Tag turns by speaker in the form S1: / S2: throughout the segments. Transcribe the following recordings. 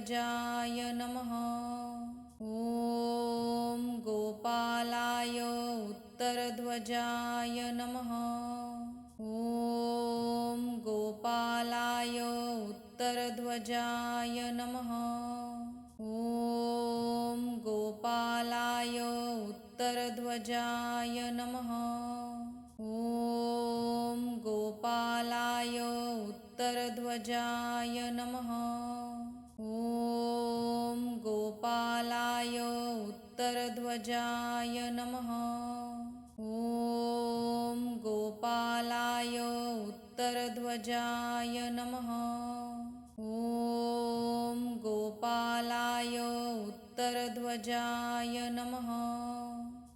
S1: उत्तरध्वजाय नमः। ॐ गोपालाय उत्तरध्वजाय नमः। ॐ गोपालाय उत्तरध्वजाय नमः। ॐ गोपालाय उत्तरध्वजाय नमः। ॐ उत्तरध्वजाय नमः। ॐ गोपालाय उत्तरध्वजाय नमः। ॐ गोपालाय उत्तरध्वजाय नमः।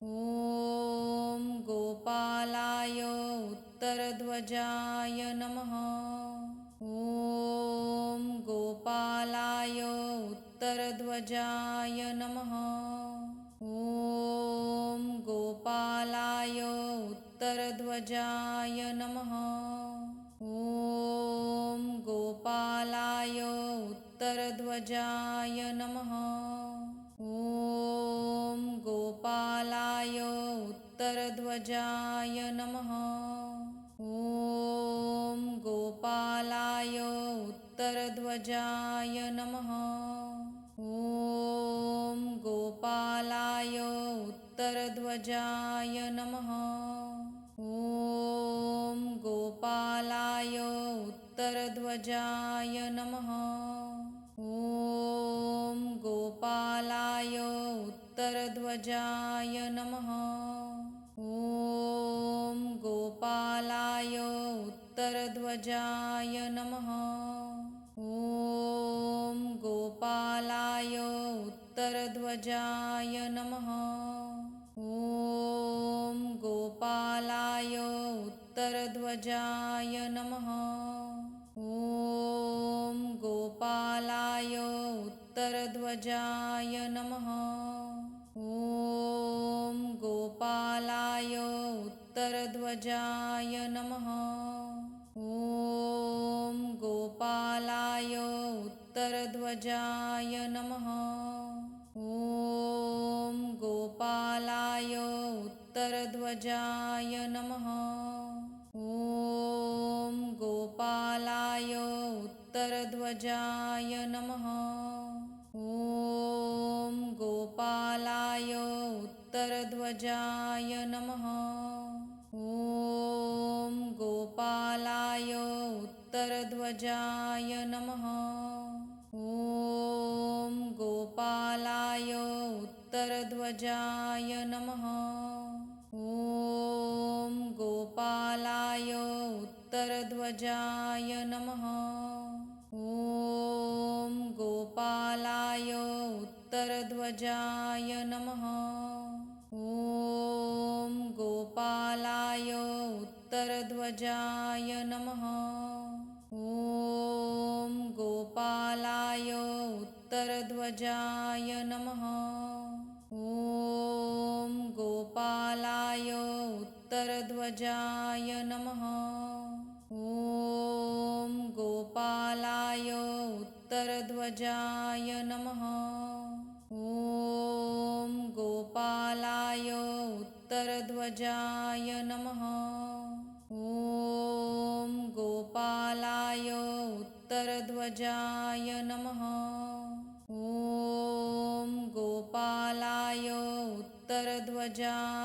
S1: ॐ गोपालाय उत्तरध्वजाय नमः उत्तरध्वजाय नमः। ॐ गोपालाय उत्तरध्वजाय नमः। ॐ गोपालाय उत्तरध्वजाय नमः। ॐ गोपालाय उत्तरध्वजाय नमः। ॐ गोपालाय उत्तरध्वजाय नमः उत्तरध्वजाय नमः। ॐ गोपालाय उत्तरध्वजाय नमः। ॐ गोपालाय उत्तरध्वजाय नमः गोपालाय उत्तरध्वजाय नमः। ॐ गोपालाय उत्तरध्वजाय नमः। ॐ गोपालाय उत्तरध्वजाय नमः। ॐ गोपालाय उत्तरध्वजाय नमः। ॐ गोपालाय उत्तरध्वजाय उत्तरध्वजाय नमः। ॐ गोपालाय उत्तरध्वजाय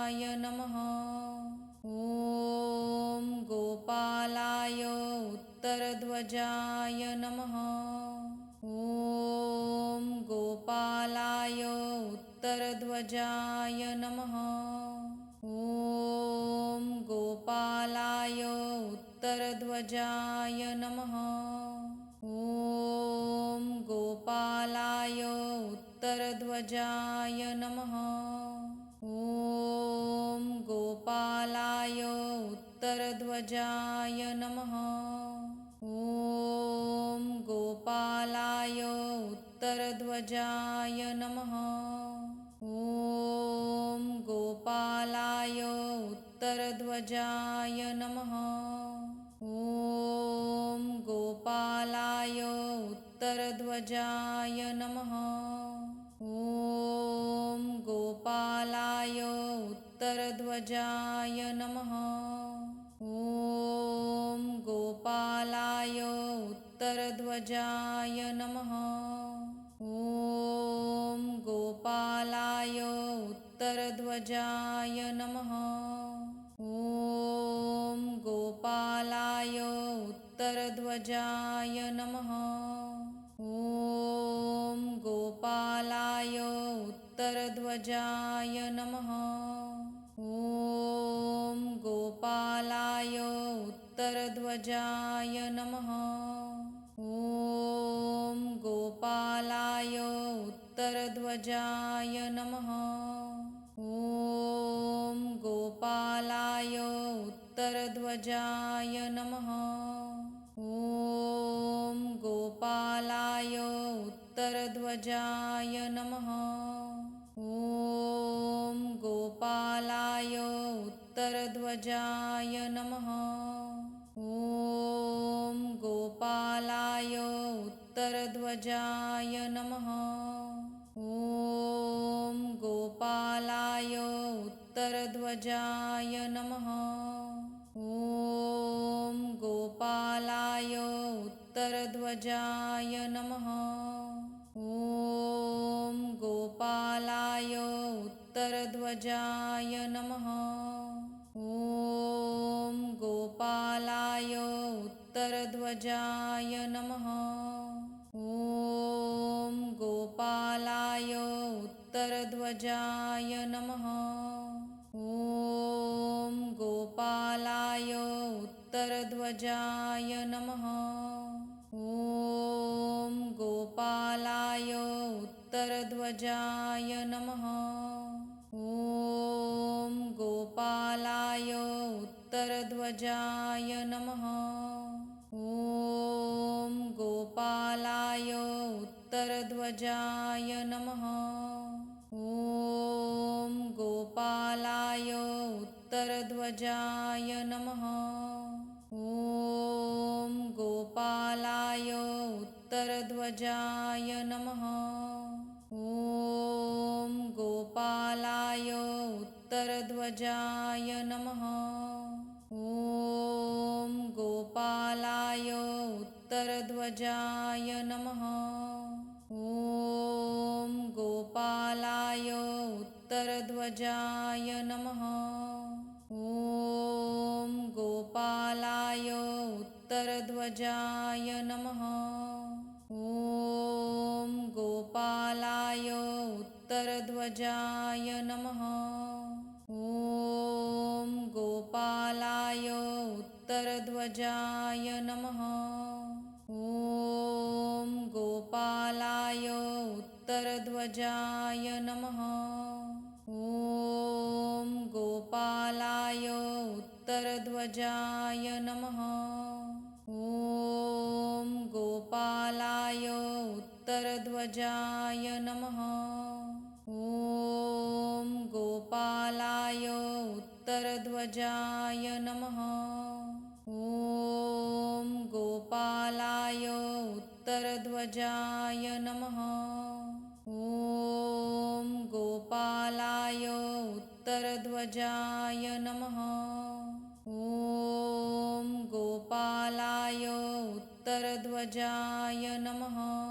S1: उत्तरध्वजाय नमः। ॐ गोपालाय उत्तरध्वजाय नमः। ॐ गोपालाय उत्तरध्वजाय नमः। ॐ गोपालाय उत्तरध्वजाय नमः। ॐ गोपालाय उत्तरध्वजाय उत्तरध्वजाय नमः। ॐ गोपालाय उत्तरध्वजाय नमः। ॐ गोपालाय उत्तरध्वजाय नमः उत्तरध्वजाय नमः। ॐ गोपालाय उत्तरध्वजाय नमः। ॐ गोपालाय उत्तरध्वजाय नमः। ॐ गोपालाय उत्तरध्वजाय नमः। ॐ गोपालाय उत्तरध्वजाय नमः उत्तरध्वजाय नमः। ॐ गोपालाय उत्तरध्वजाय नमः। ॐ गोपालाय उत्तरध्वजाय नमः। ॐ गोपालाय उत्तरध्वजाय नमः। ॐ गोपालाय उत्तरध्वजाय नमः उत्तरध्वजाय नमः। ॐ गोपालाय उत्तरध्वजाय नमः। ॐ गोपालाय उत्तरध्वजाय नमः। ॐ गोपालाय उत्तरध्वजाय उत्तरध्वजाय नमः। ॐ गोपालाय उत्तरध्वजाय नमः। ॐ गोपालाय उत्तरध्वजाय नमः। ॐ गोपालाय उत्तरध्वजाय नमः। ॐ गोपालाय उत्तरध्वजाय नमः शिवध्वजाय नम।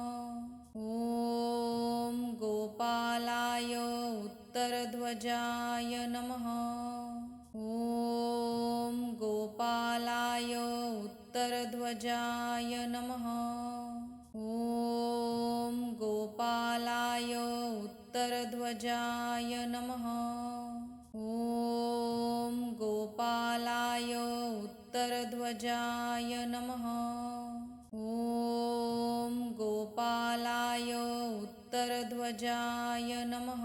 S1: गोपालाय उत्तरध्वजाय नमः।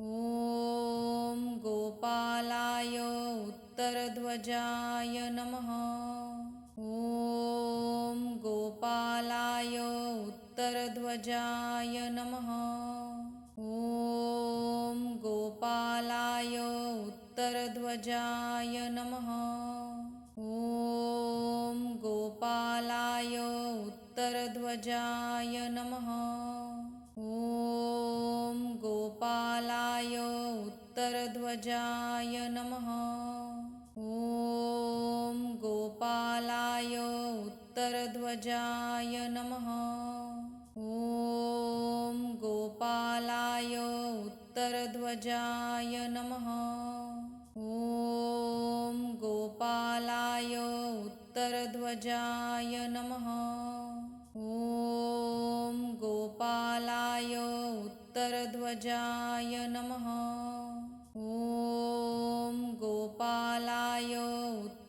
S1: ॐ गोपालाय उत्तरध्वजाय नमः। ॐ गोपालाय उत्तरध्वजाय नमः। ॐ गोपालाय उत्तरध्वजाय नमः। ॐ गोपालाय धजाय नमः। ॐ गोपालाय उत्तरध्वजाय नमः। ॐ गोपालाय उत्तरध्वजाय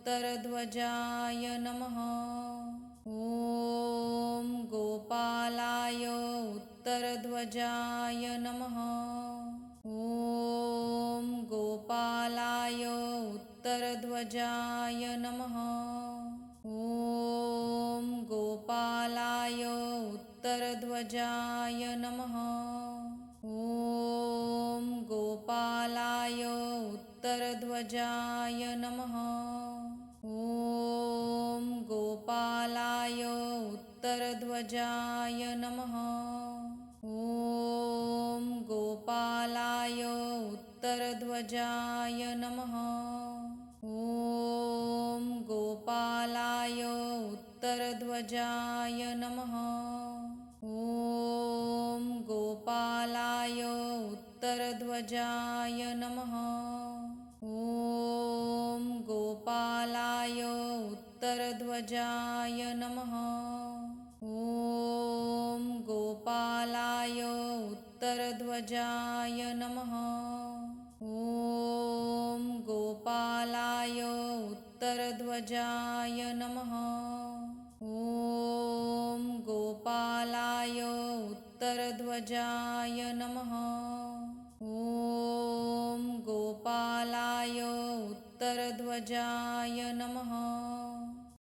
S1: उत्तरध्वजाय नमः। ॐ गोपालाय उत्तरध्वजाय नमः। ॐ गोपालाय उत्तरध्वजाय नमः। ॐ गोपालाय उत्तरध्वजाय नमः। ॐ गोपालाय उत्तरध्वजाय उत्तरध्वजाय नमः। ॐ गोपालाय उत्तरध्वजाय नमः। ॐ गोपालाय उत्तरध्वजाय नमः। ॐ गोपालाय उत्तरध्वजाय नमः। ॐ गोपालाय उत्तरध्वजाय नमः शिवध्वजाय नम।